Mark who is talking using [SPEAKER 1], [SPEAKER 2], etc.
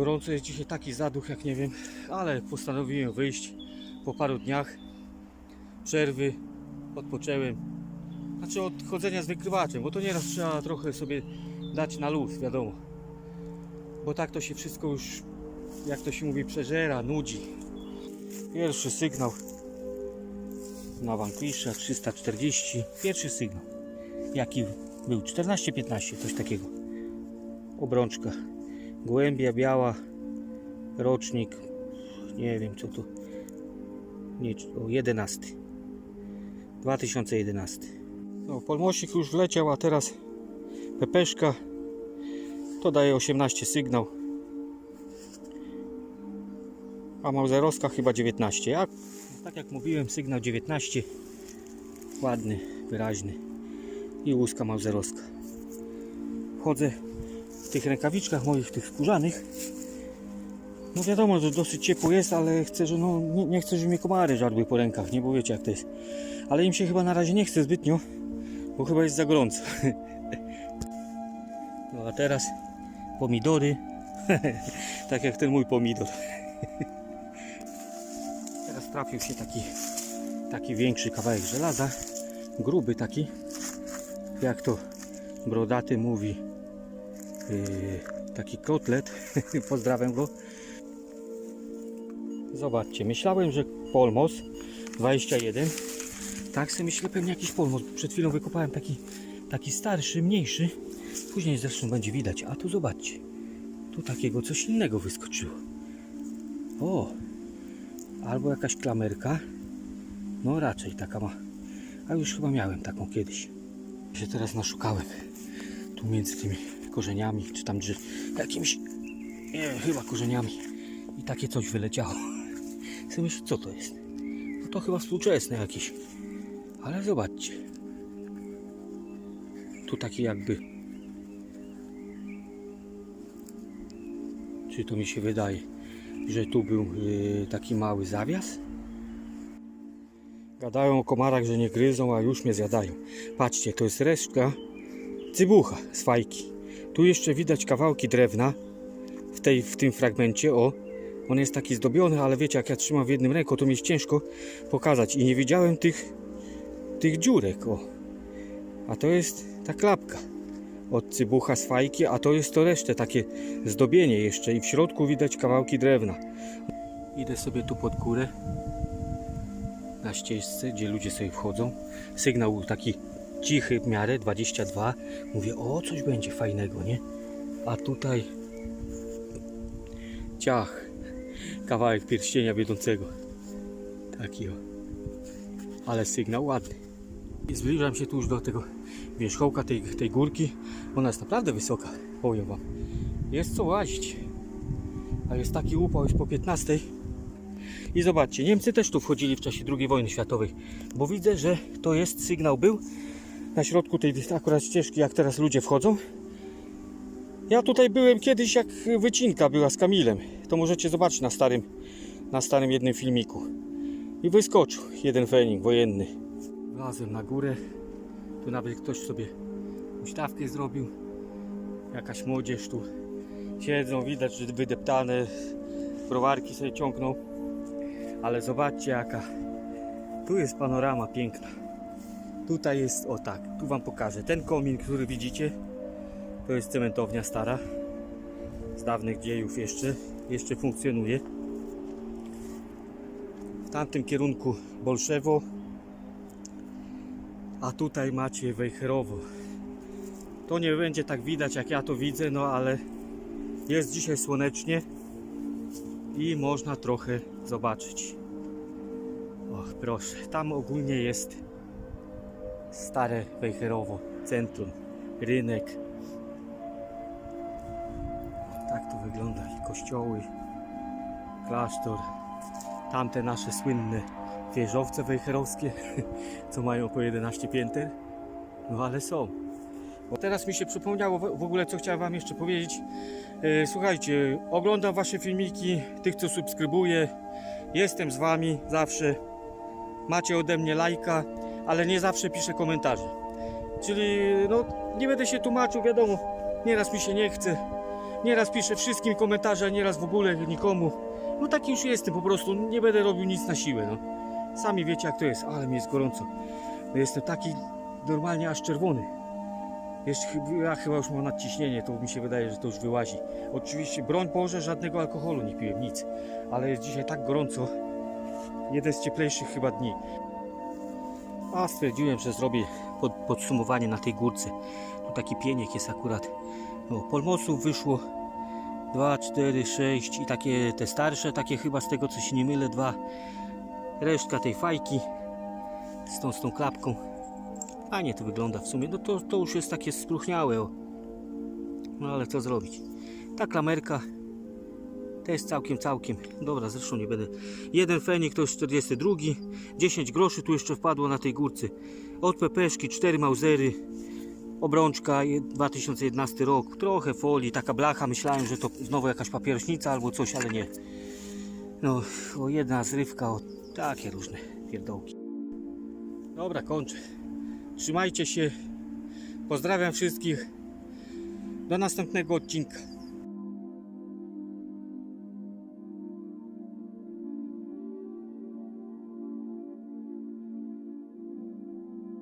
[SPEAKER 1] Gorąco jest dzisiaj taki zaduch, jak nie wiem, ale postanowiłem wyjść po paru dniach przerwy. Odpocząłem. Znaczy od chodzenia z wykrywaczem, bo to nieraz trzeba trochę sobie dać na luz, wiadomo. Bo tak to się wszystko już, jak to się mówi, przeżera, nudzi. Pierwszy sygnał na Vanquisha 340. Pierwszy sygnał. Jaki był? 14-15, coś takiego. Obrączka. Gołębia biała. Rocznik. Nie wiem co to. Nie, o 11. 2011. No, polmosik już wleciał, a teraz pepeszka. To daje 18 sygnał. A Mauserowska chyba 19. A tak jak mówiłem, sygnał 19. Ładny, wyraźny. I łuska Mauserowska. Chodzę w tych rękawiczkach moich, tych skórzanych. No wiadomo, że dosyć ciepło jest, ale chcę, że no, nie, nie chcę, żeby mnie komary żarły po rękach, nie? Bo wiecie jak to jest. Ale im się chyba na razie nie chce zbytnio, bo chyba jest za gorąco. No a teraz pomidory. tak jak ten mój pomidor. Teraz trafił się taki, taki większy kawałek żelaza. Gruby taki. Jak to brodaty mówi. Yy, taki kotlet. Pozdrawiam go. Zobaczcie, myślałem, że polmos 21. Tak sobie myślę, pewnie jakiś polmos. Przed chwilą wykopałem taki, taki starszy, mniejszy. Później zresztą będzie widać. A tu zobaczcie. Tu takiego coś innego wyskoczyło. O! Albo jakaś klamerka. No raczej taka ma. A już chyba miałem taką kiedyś. Się teraz naszukałem. Tu między tymi korzeniami, czy tam drzew, jakimiś, nie chyba korzeniami. I takie coś wyleciało. Sobie myślę, co to jest? No to chyba współczesne jakieś. Ale zobaczcie. Tu taki jakby. Czy to mi się wydaje, że tu był yy, taki mały zawias? Gadają o komarach, że nie gryzą, a już mnie zjadają. Patrzcie, to jest resztka cybucha z fajki. Tu jeszcze widać kawałki drewna w, tej, w tym fragmencie. O, on jest taki zdobiony, ale wiecie, jak ja trzymam w jednym ręku, to mi jest ciężko pokazać. I nie widziałem tych, tych dziurek. O. A to jest ta klapka od cybucha z fajki, a to jest to resztę, takie zdobienie jeszcze. I w środku widać kawałki drewna. Idę sobie tu pod górę na ścieżce, gdzie ludzie sobie wchodzą. Sygnał taki cichy w miarę, 22. Mówię, o coś będzie fajnego, nie? A tutaj ciach, kawałek pierścienia wiodącego. Taki o. Ale sygnał ładny. I zbliżam się tu już do tego wierzchołka tej, tej górki. Ona jest naprawdę wysoka, powiem wam. Jest co łazić. A jest taki upał już po 15. I zobaczcie, Niemcy też tu wchodzili w czasie II wojny światowej, bo widzę, że to jest sygnał był na środku tej akurat ścieżki, jak teraz ludzie wchodzą. Ja tutaj byłem kiedyś, jak wycinka była z Kamilem. To możecie zobaczyć na starym, na starym jednym filmiku. I wyskoczył jeden fenik wojenny. Wlazłem na górę. Tu nawet ktoś sobie ustawkę zrobił. Jakaś młodzież tu siedzą, widać, że wydeptane browarki sobie ciągną. Ale zobaczcie jaka tu jest panorama piękna. Tutaj jest, o tak, tu wam pokażę. Ten komin, który widzicie, to jest cementownia stara. Z dawnych dziejów jeszcze, jeszcze funkcjonuje. W tamtym kierunku Bolszewo, a tutaj macie Wejherowo. To nie będzie tak widać jak ja to widzę, no ale jest dzisiaj słonecznie i można trochę zobaczyć. Och, proszę, tam ogólnie jest stare Wejherowo, centrum, rynek. Tak to wygląda. Kościoły, klasztor, tamte nasze słynne wieżowce wejherowskie, co mają po 11 pięter. No ale są. Bo teraz mi się przypomniało w w ogóle, co chciałem Wam jeszcze powiedzieć. E, Słuchajcie, oglądam Wasze filmiki, tych co subskrybuję. Jestem z Wami zawsze. Macie ode mnie lajka, ale nie zawsze piszę komentarze. Czyli no, nie będę się tłumaczył, wiadomo, nieraz mi się nie chce. Nieraz piszę wszystkim komentarze, nieraz w ogóle nikomu. No taki już jestem po prostu, nie będę robił nic na siłę, no. Sami wiecie jak to jest, ale mi jest gorąco. No jestem taki normalnie aż czerwony. Jeszcze, ja chyba już mam nadciśnienie, to mi się wydaje, że to już wyłazi. Oczywiście, broń Boże, żadnego alkoholu nie piłem, nic. Ale jest dzisiaj tak gorąco. Jeden z cieplejszych chyba dni. A stwierdziłem, że zrobię pod, podsumowanie na tej górce. Tu taki pieniek jest akurat. No, polmosów wyszło 2, 4, 6 i takie te starsze, takie chyba z tego co się nie mylę, dwa. Resztka tej fajki z tą, z tą klapką. Fajnie to wygląda w sumie. No to, to już jest takie spróchniałe. O. No ale co zrobić? Ta klamerka to jest całkiem, całkiem. Dobra, zresztą nie będę. Jeden fenik to już 42. 10 groszy tu jeszcze wpadło na tej górce. Od pepeszki 4 mauzery. Obrączka je- 2011 rok. Trochę folii, taka blacha. Myślałem, że to znowu jakaś papierośnica albo coś, ale nie. No, o jedna zrywka, o takie różne pierdołki. Dobra, kończę. Trzymajcie się. Pozdrawiam wszystkich. Do następnego odcinka.